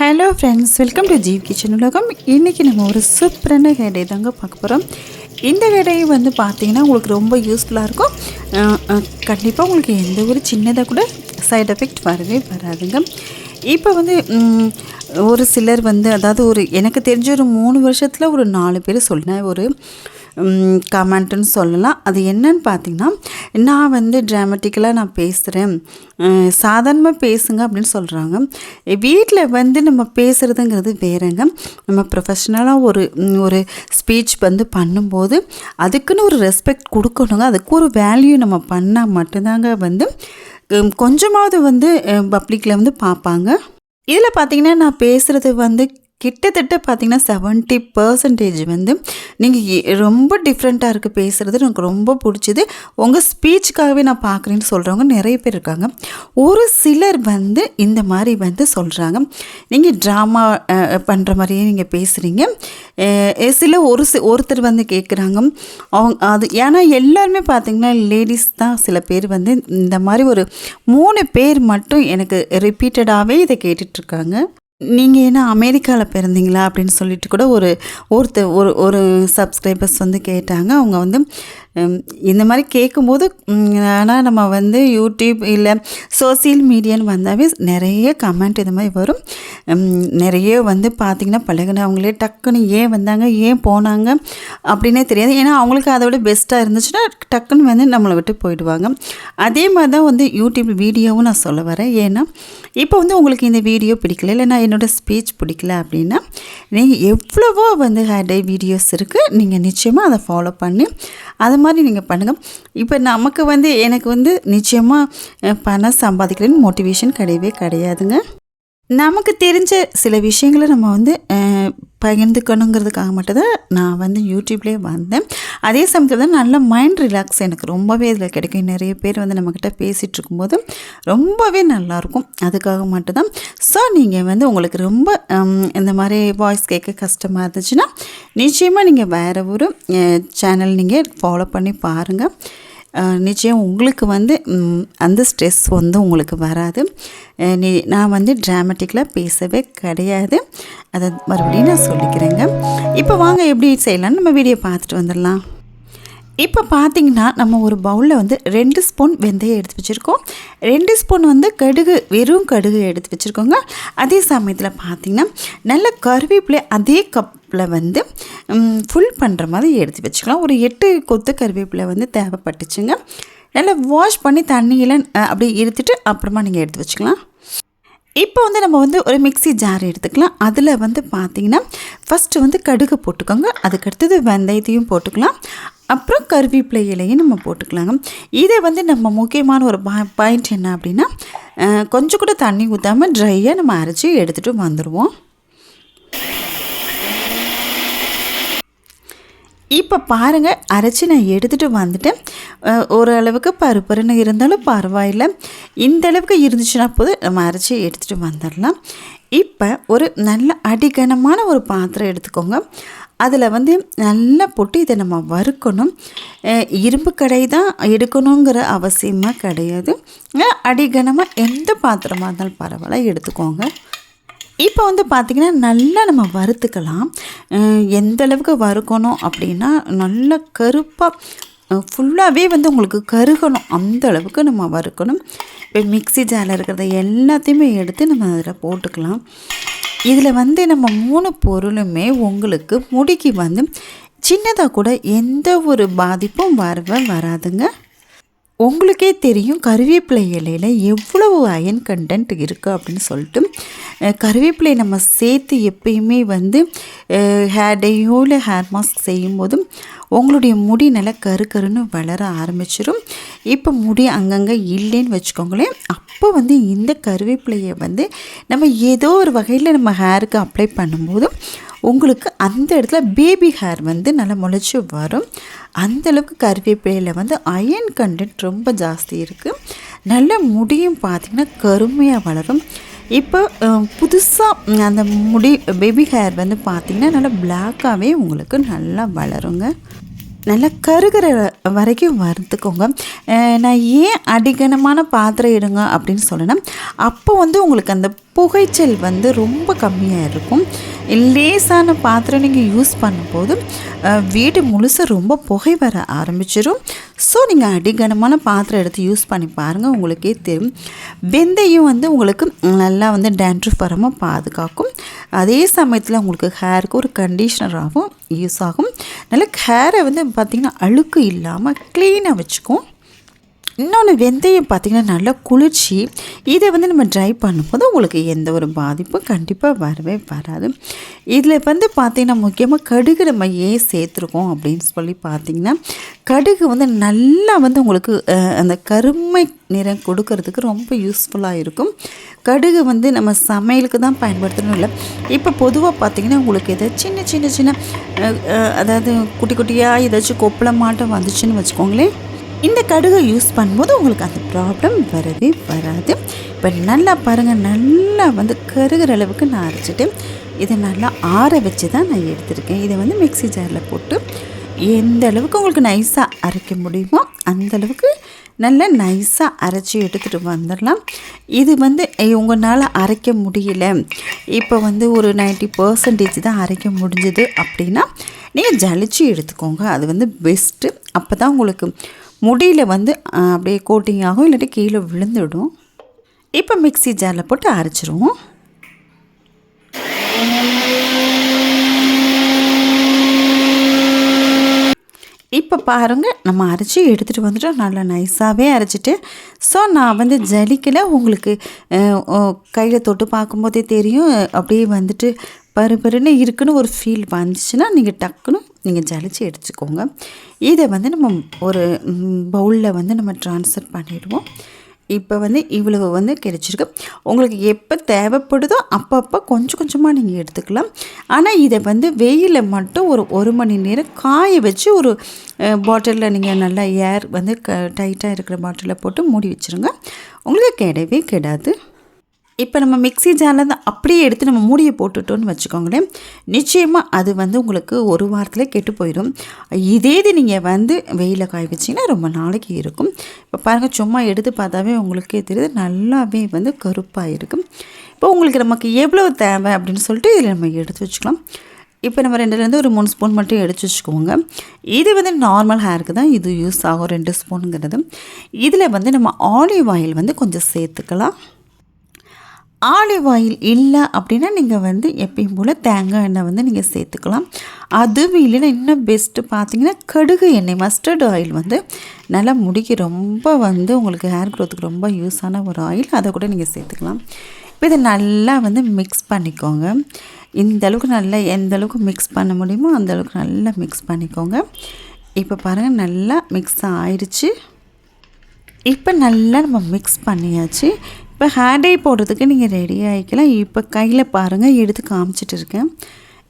Hello friends welcome to Jeev kitchen உலகம் இன்றைக்கி நம்ம ஒரு சூப்பரான ஹேடை தாங்க பார்க்க போகிறோம் இந்த ஹேடையை வந்து பார்த்தீங்கன்னா உங்களுக்கு ரொம்ப யூஸ்ஃபுல்லாக இருக்கும். கண்டிப்பாக உங்களுக்கு எந்த ஒரு சின்னதாக கூட சைட் எஃபெக்ட் வரவே வராதுங்க. இப்போ வந்து ஒரு சிலர் வந்து அதாவது ஒரு எனக்கு தெரிஞ்ச ஒரு மூணு வருஷத்தில் ஒரு நாலு பேர் சொன்ன ஒரு கமெண்ட்டுன்னு சொல்லலாம். அது என்னன்னு பார்த்தீங்கன்னா நான் வந்து ட்ராமட்டிக்கலாக நான் பேசுகிறேன் சாதாரணமாக பேசுங்க அப்படின்னு சொல்கிறாங்க வீட்டில் வந்து நம்ம பேசுகிறதுங்கிறது வேறங்க. நம்ம ப்ரொஃபஷ்னலாக ஒரு ஒரு ஸ்பீச் வந்து பண்ணும்போது அதுக்குன்னு ஒரு ரெஸ்பெக்ட் கொடுக்கணுங்க. அதுக்கு ஒரு வேல்யூ நம்ம பண்ணால் மட்டும்தாங்க வந்து கொஞ்சமாவது வந்து பப்ளிக்கில் வந்து பார்ப்பாங்க. இதில் பார்த்தீங்கன்னா நான் பேசுகிறது வந்து கிட்டத்தட்ட பார்த்தீங்கன்னா செவன்ட்டி பர்சன்டேஜ் வந்து நீங்கள் ரொம்ப டிஃப்ரெண்ட்டாக இருக்குது பேசுகிறது எனக்கு ரொம்ப பிடிச்சது. உங்கள் ஸ்பீச்சுக்காகவே நான் பார்க்குறேன்னு சொல்கிறவங்க நிறைய பேர் இருக்காங்க. ஒரு சிலர் வந்து இந்த மாதிரி வந்து சொல்கிறாங்க நீங்கள் ட்ராமா பண்ணுற மாதிரியே நீங்கள் பேசுகிறீங்க சில ஒரு சி ஒருத்தர் வந்து கேட்குறாங்க அவங்க அது ஏன்னா எல்லாருமே பார்த்திங்கன்னா லேடிஸ் தான் சில பேர் வந்து இந்த மாதிரி ஒரு மூணு பேர் மட்டும் எனக்கு ரிப்பீட்டடாகவே இதை கேட்டுட்ருக்காங்க நீங்கள் என்ன அமெரிக்காவில் பிறந்தீங்களா அப்படின்னு சொல்லிட்டு கூட ஒரு ஒருத்தர் ஒரு ஒரு சப்ஸ்கிரைபர்ஸ் வந்து கேட்டாங்க. அவங்க வந்து இந்த மாதிரி கேட்கும்போது ஆனால் நம்ம வந்து யூடியூப் இல்லை சோசியல் மீடியான்னு வந்தாவே நிறைய கமெண்ட் இது மாதிரி வரும். நிறைய வந்து பார்த்திங்கன்னா பழகினவங்களே டக்குன்னு ஏன் வந்தாங்க ஏன் போனாங்க அப்படின்னே தெரியாது. ஏன்னா அவங்களுக்கு அதை விட பெஸ்ட்டாக இருந்துச்சுன்னா டக்குன்னு வந்து நம்மளை விட்டு போயிடுவாங்க. அதே மாதிரி தான் வந்து யூடியூப் வீடியோவும் நான் சொல்ல வரேன். ஏன்னா இப்போ வந்து உங்களுக்கு இந்த வீடியோ பிடிக்கல இல்லை நான் என்னோடய ஸ்பீச் பிடிக்கல அப்படின்னா நீங்கள் எவ்வளவோ வந்து ஹேடை வீடியோஸ் இருக்குது நீங்கள் நிச்சயமாக அதை ஃபாலோ பண்ணி அதை மாதிரி நீங்கள் பண்ணுங்கள் இப்போ நமக்கு வந்து எனக்கு வந்து நிச்சயமாக பணம் சம்பாதிக்கிறேன்னு மோட்டிவேஷன் கிடையவே கிடையாதுங்க. நமக்கு தெரிஞ்ச சில விஷயங்களை நம்ம வந்து பகிர்ந்துக்கணுங்கிறதுக்காக மட்டும்தான் நான் வந்து யூடியூப்லேயே வந்தேன். அதே சமயத்தில் தான் நல்ல மைண்ட் ரிலாக்ஸ் எனக்கு ரொம்பவே இதில் கிடைக்கும். நிறைய பேர் வந்து நம்மக்கிட்ட பேசிகிட்டு இருக்கும்போது ரொம்பவே நல்லாயிருக்கும். அதுக்காக மட்டும்தான். ஸோ நீங்கள் வந்து உங்களுக்கு ரொம்ப இந்த மாதிரி வாய்ஸ் கேட்க கஷ்டமாக இருந்துச்சுன்னா நிச்சயமாக நீங்கள் வேறு ஒரு சேனல் நீங்கள் ஃபாலோ பண்ணி பாருங்கள் நிச்சயம் உங்களுக்கு வந்து அந்த ஸ்ட்ரெஸ் வந்து உங்களுக்கு வராது. நான் வந்து ட்ராமட்டிக்கலாக பேசவே கிடையாது. அதை மறுபடியும் நான் சொல்லிக்கிறேங்க. இப்போ வாங்க எப்படி செய்யலாம்னு நம்ம வீடியோ பார்த்துட்டு வந்துடலாம். இப்போ பார்த்தீங்கன்னா நம்ம ஒரு பவுலில் வந்து ரெண்டு ஸ்பூன் வெந்தயம் எடுத்து வச்சுருக்கோம். ரெண்டு ஸ்பூன் வந்து கடுகு வெறும் கடுகு எடுத்து வச்சுருக்கோங்க. அதே சமயத்தில் பார்த்திங்கன்னா நல்ல கருவேப்பிலை அதே கப் கப்பில் வந்து ஃபுல் பண்ணுற மாதிரி எடுத்து வச்சுக்கலாம். ஒரு எட்டு கொத்து கருவேப்பிலை வந்து தேவைப்பட்டுச்சுங்க. நல்லா வாஷ் பண்ணி தண்ணியில் அப்படியே இருத்துட்டு அப்புறமா நீங்கள் எடுத்து வச்சுக்கலாம். இப்போ வந்து நம்ம வந்து ஒரு மிக்ஸி ஜார் எடுத்துக்கலாம். அதில் வந்து பார்த்தீங்கன்னா ஃபஸ்ட்டு வந்து கடுகு போட்டுக்கோங்க. அதுக்கடுத்தது வெந்தயத்தையும் போட்டுக்கலாம். அப்புறம் கருவேப்பிலை இலையும் நம்ம போட்டுக்கலாங்க. இதை வந்து நம்ம முக்கியமான ஒரு பாயிண்ட் என்ன அப்படின்னா கொஞ்சம் கூட தண்ணி ஊற்றாமல் ட்ரையாக நம்ம அரைச்சி எடுத்துகிட்டு வந்துடுவோம் இப்போ பாருங்கள் அரைச்சி நான் எடுத்துகிட்டு வந்துட்டேன். ஓரளவுக்கு பருப்பருன்னு இருந்தாலும் பரவாயில்லை. இந்த அளவுக்கு இருந்துச்சுன்னா போது நம்ம அரைச்சி எடுத்துகிட்டு வந்துடலாம். இப்போ ஒரு நல்ல அடிகனமான ஒரு பாத்திரம் எடுத்துக்கோங்க. அதில் வந்து நல்லா போட்டு இதை நம்ம வறுக்கணும். இரும்பு கடை தான் எடுக்கணுங்கிற அவசியமாக கிடையாது. அடிகனமாக எந்த பாத்திரமாக இருந்தாலும் பரவாயில்ல எடுத்துக்கோங்க. இப்போ வந்து பார்த்திங்கன்னா நல்லா நம்ம வறுத்துக்கலாம். எந்தளவுக்கு எந்த அளவுக்கு வறுக்கணும் அப்படின்னா நல்ல கருப்பாக ஃபுல்லாகவே வந்து உங்களுக்கு கருகணும். அந்த அளவுக்கு நம்ம வறுக்கணும். இப்போ மிக்ஸி ஜாரில் இருக்கிறத எல்லாத்தையுமே எடுத்து நம்ம அதில் போட்டுக்கலாம். இதில் வந்து நம்ம மூணு பொருளுமே உங்களுக்கு முடிக்கு வந்து சின்னதாக கூட எந்த ஒரு பாதிப்பும் வரவே வராதுங்க. உங்களுக்கே தெரியும் கருவேப்பிலை இலையில் எவ்வளவு அயன் கண்டென்ட் இருக்குது அப்படின்னு சொல்லிட்டு. கருவேப்பிலை நம்ம சேர்த்து எப்பயுமே வந்து ஹேர் டேயோ இல்லை ஹேர் மாஸ்க் செய்யும்போதும் உங்களுடைய முடி நல்லா கரு கருன்னு வளர ஆரம்பிச்சிடும் இப்போ முடி அங்கங்கே இல்லைன்னு வச்சுக்கோங்களேன். அப்போ வந்து இந்த கருவேப்பிலையை வந்து நம்ம ஏதோ ஒரு வகையில் நம்ம ஹேருக்கு அப்ளை பண்ணும்போது உங்களுக்கு அந்த இடத்துல பேபி ஹேர் வந்து நல்லா முளைச்சி வரும். அந்தளவுக்கு கருவேப்பிலையில் வந்து அயன் கண்டென்ட் ரொம்ப ஜாஸ்தி இருக்குது நல்ல முடியும் பார்த்திங்கன்னா கருமையாக வளரும். இப்போ புதுசாக அந்த முடி பேபி ஹேர் வந்து பார்த்திங்கன்னா நல்லா பிளாக்காகவே உங்களுக்கு நல்லா வளருங்க. நல்லா கருகிற வரைக்கும் வறுத்துக்கோங்க. நான் ஏன் அடிகனமான பாத்திரம் எடுங்க அப்படின்னு சொன்னேன்னா அப்போ வந்து உங்களுக்கு அந்த புகைச்சல் வந்து ரொம்ப கம்மியாக இருக்கும். லேசான பாத்திரம் நீங்கள் யூஸ் பண்ணும்போது வீடு முழுசாக ரொம்ப புகை வர ஆரம்பிச்சிடும் ஸோ நீங்கள் அடிகனமான பாத்திரம் எடுத்து யூஸ் பண்ணி பாருங்கள் உங்களுக்கே தெரியும். வெந்தயம் வந்து உங்களுக்கு நல்லா வந்து டேண்ட்ரஃப் வராமல் பாதுகாக்கும். அதே சமயத்தில் உங்களுக்கு ஹேருக்கு ஒரு கண்டிஷ்னராகவும் யூஸ் ஆகும். நல்ல ஹேரை வந்து பார்த்திங்கன்னா அழுக்கு இல்லாமல் க்ளீனாக வச்சுக்கும். இன்னொன்று வெந்தயம் பார்த்திங்கன்னா நல்லா குளிர்ச்சி. இதை வந்து நம்ம ட்ரை பண்ணும்போது உங்களுக்கு எந்த ஒரு பாதிப்பும் கண்டிப்பாக வரவே வராது. இதில் வந்து பார்த்திங்கன்னா முக்கியமாக கடுகு நம்ம ஏன் சேர்த்துருக்கோம் அப்படின்னு சொல்லி பார்த்திங்கன்னா கடுகு வந்து நல்லா வந்து உங்களுக்கு அந்த கருமை நிறம் கொடுக்கறதுக்கு ரொம்ப யூஸ்ஃபுல்லாக இருக்கும். கடுகு வந்து நம்ம சமையலுக்கு தான் பயன்படுத்தணும் இல்லை. இப்போ பொதுவாக பார்த்திங்கன்னா உங்களுக்கு எதாவது சின்ன சின்ன சின்ன அதாவது குட்டி குட்டியாக ஏதாச்சும் கொப்பளமாட்டம் வந்துச்சுன்னு வச்சுக்கோங்களேன். இந்த கடுகை யூஸ் பண்ணும்போது உங்களுக்கு அந்த ப்ராப்ளம் வரவே வராது. இப்போ நல்லா பாருங்கள் நல்லா வந்து கருகிற அளவுக்கு நான் அரைச்சிட்டு இதை நல்லா ஆற வச்சு தான் நான் எடுத்திருக்கேன். இதை வந்து மிக்ஸி ஜாரில் போட்டு எந்த அளவுக்கு உங்களுக்கு நைஸாக அரைக்க முடியுமோ அந்த அளவுக்கு நல்லா நைஸாக அரைச்சி எடுத்துகிட்டு வந்துடலாம். இது வந்து உங்களால் அரைக்க முடியல. இப்போ வந்து ஒரு 90% பர்சன்டேஜ் தான் அரைக்க முடிஞ்சது அப்படின்னா நீங்கள் ஜலிச்சு எடுத்துக்கோங்க. அது வந்து பெஸ்ட்டு அப்போ தான் உங்களுக்கு முடியில் வந்து அப்படியே கோட்டிங் ஆகும் இல்லாட்டி கீழே விழுந்துடும். இப்போ மிக்ஸி ஜாரில் போட்டு அரைச்சிருவோம். இப்போ பாருங்கள் நம்ம அரைச்சி எடுத்துகிட்டு வந்துட்டோம் நல்லா நைஸாகவே அரைச்சிட்டு ஸோ நான் வந்து ஜலிக்கலை உங்களுக்கு கையில் தொட்டு பார்க்கும்போதே தெரியும் அப்படியே வந்துட்டு பருபருன்னு இருக்குன்னு ஒரு ஃபீல் வந்துச்சுன்னா நீங்கள் டக்குன்னு நீங்கள் ஜலிச்சு எடுத்துக்கோங்க. இதை வந்து நம்ம ஒரு பவுலில் வந்து நம்ம ட்ரான்ஸ்ஃபர் பண்ணிடுவோம். இப்போ வந்து இவ்வளவு வந்து கிடைச்சிருக்கு. உங்களுக்கு எப்போ தேவைப்படுதோ அப்பப்போ கொஞ்சம் கொஞ்சமாக நீங்கள் எடுத்துக்கலாம். ஆனால் இதை வந்து வெயிலில் மட்டும் ஒரு ஒரு மணி நேரம் காய வச்சு ஒரு பாட்டிலில் நீங்கள் நல்லா ஏர் வந்து க டைட்டாக இருக்கிற பாட்டிலில் போட்டு மூடி வச்சுருங்க. உங்களுக்கு கிடையவே கிடாது. இப்போ நம்ம மிக்ஸி ஜாரில் தான் அப்படியே எடுத்து நம்ம மூடியை போட்டுட்டோன்னு வச்சுக்கோங்களேன் நிச்சயமாக அது வந்து உங்களுக்கு ஒரு வாரத்தில் கெட்டு போயிடும். இதே இது நீங்கள் வந்து வெயிலில் காய வச்சிங்கன்னா ரொம்ப நாளைக்கு இருக்கும். இப்போ பாருங்கள் சும்மா எடுத்து பார்த்தாவே உங்களுக்கே தெரியுது நல்லாவே வந்து கருப்பாக இருக்கும் இப்போ உங்களுக்கு நமக்கு எவ்வளோ தேவை அப்படின்னு சொல்லிட்டு இதில் நம்ம எடுத்து வச்சுக்கலாம். இப்போ நம்ம ரெண்டுலேருந்து ஒரு மூணு ஸ்பூன் மட்டும் எடுத்து வச்சுக்கோங்க. இது வந்து நார்மல் ஹேருக்கு தான் இது யூஸ் ஆகும் ரெண்டு ஸ்பூனுங்கிறது. இதில் வந்து நம்ம ஆலிவ் ஆயில் வந்து கொஞ்சம் சேர்த்துக்கலாம். ஆலிவ் ஆயில் இல்லை அப்படின்னா நீங்கள் வந்து எப்பயும் போல் தேங்காய் எண்ணெய் வந்து நீங்கள் சேர்த்துக்கலாம். அதுவும் இல்லைன்னா இன்னும் பெஸ்ட்டு பார்த்தீங்கன்னா கடுகு எண்ணெய் மஸ்டர்ட் ஆயில் வந்து நல்லா முடிக்கு ரொம்ப வந்து உங்களுக்கு ஹேர் க்ரோத்துக்கு ரொம்ப யூஸான ஒரு ஆயில் அதை கூட நீங்கள் சேர்த்துக்கலாம். இப்போ இதை நல்லா வந்து மிக்ஸ் பண்ணிக்கோங்க. இந்த அளவுக்கு நல்லா எந்த அளவுக்கு மிக்ஸ் பண்ண முடியுமோ அந்த அளவுக்கு நல்லா மிக்ஸ் பண்ணிக்கோங்க. இப்போ பாருங்கள் நல்லா மிக்ஸ் ஆயிடுச்சு இப்போ நல்லா நம்ம மிக்ஸ் பண்ணியாச்சு. இப்போ ஹேர் டை போடுறதுக்கு நீங்கள் ரெடி ஆகிக்கலாம் இப்போ கையில் பாருங்கள் எடுத்து காமிச்சிட்டு இருக்கேன்.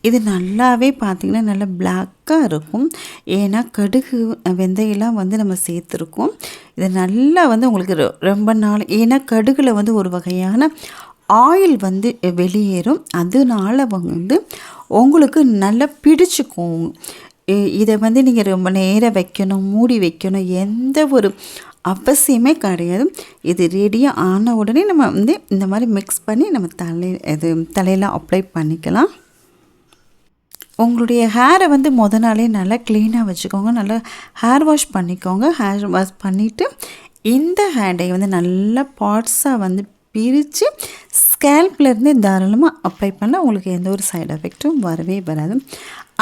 இது நல்லாவே பார்த்திங்கன்னா நல்லா பிளாக்காக இருக்கும். ஏன்னா கடுகு வெந்தயம்லாம் வந்து நம்ம சேர்த்துருக்கோம். இது நல்லா வந்து உங்களுக்கு ரொ- ரொம்ப நாள் ஏன்னா கடுகில் வந்து ஒரு வகையான ஆயில் வந்து வெளியேறும். அதனால வந்து உங்களுக்கு நல்லா பிடிச்சிக்கும். இதை வந்து நீங்கள் ரொம்ப நேரம் வைக்கணும் மூடி வைக்கணும். எந்த ஒரு அவசியமே கிடையாது. இது ரெடியாக ஆன உடனே நம்ம வந்து இந்த மாதிரி மிக்ஸ் பண்ணி நம்ம தலை இது தலையில் அப்ளை பண்ணிக்கலாம். உங்களுடைய ஹேரை வந்து முத நாளே நல்லா க்ளீனாக வச்சுக்கோங்க. நல்லா ஹேர் வாஷ் பண்ணிக்கோங்க. ஹேர் வாஷ் பண்ணிவிட்டு இந்த ஹேண்டை வந்து நல்லா பார்ட்ஸாக வந்து பிரித்து ஸ்கேல்ப்லேருந்து தாராளமாக அப்ளை பண்ணால் உங்களுக்கு எந்த ஒரு சைடு எஃபெக்ட்டும் வரவே வராது.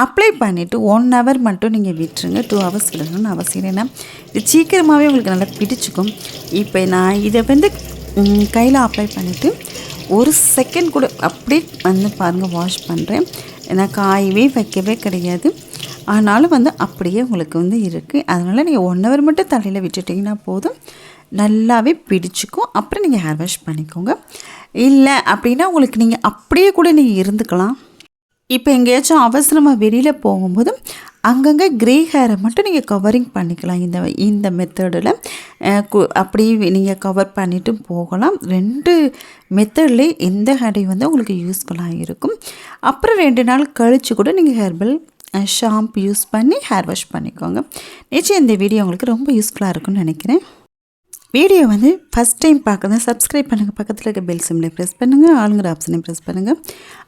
அப்ளை பண்ணிவிட்டு ஒன் ஹவர் மட்டும் நீங்கள் விட்டுருங்க. டூ ஹவர்ஸ் விடணும்னு அவசியம் இல்லை. ஏன்னா இது சீக்கிரமாகவே உங்களுக்கு நல்லா பிடிச்சிக்கும். இப்போ நான் இதை வந்து கையில் அப்ளை பண்ணிவிட்டு ஒரு செகண்ட் கூட அப்படியே வந்து பாருங்கள் வாஷ் பண்ணுறேன் நான் காயவே வைக்கவே கிடையாது. ஆனாலும் வந்து அப்படியே உங்களுக்கு வந்து இருக்குது அதனால் நீங்கள் ஒன் ஹவர் மட்டும் தலையில் விட்டுட்டிங்கன்னா போதும். நல்லாவே பிடிச்சிக்கும். அப்புறம் நீங்கள் ஹேர் வாஷ் பண்ணிக்கோங்க. இல்லை அப்படின்னா உங்களுக்கு நீங்கள் அப்படியே கூட நீங்கள் இருந்துக்கலாம். இப்போ எங்கேயாச்சும் அவசரமாக வெளியில் போகும்போது அங்கங்கே க்ரே ஹேரை மட்டும் நீங்கள் கவரிங் பண்ணிக்கலாம். இந்த இந்த மெத்தடில் அப்படியே நீங்கள் கவர் பண்ணிட்டு போகலாம். ரெண்டு மெத்தட்லேயே எந்த ஹேரை வந்து உங்களுக்கு யூஸ்ஃபுல்லாக இருக்கும். அப்புறம் ரெண்டு நாள் கழித்து கூட நீங்கள் ஹேர்பல் ஷாம்பு யூஸ் பண்ணி ஹேர் வாஷ் பண்ணிக்கோங்க. நிச்சயம் இந்த வீடியோ உங்களுக்கு ரொம்ப யூஸ்ஃபுல்லாக இருக்கும்னு நினைக்கிறேன். வீடியோ வந்து ஃபஸ்ட் டைம் பார்க்குறதா சப்ஸ்கிரைப் பண்ணுங்கள் பக்கத்தில் இருக்க பெல் சிம்லை ப்ரெஸ் பண்ணுங்கள் ஆளுங்கிற ஆப்ஷனை ப்ரெஸ் பண்ணுங்கள்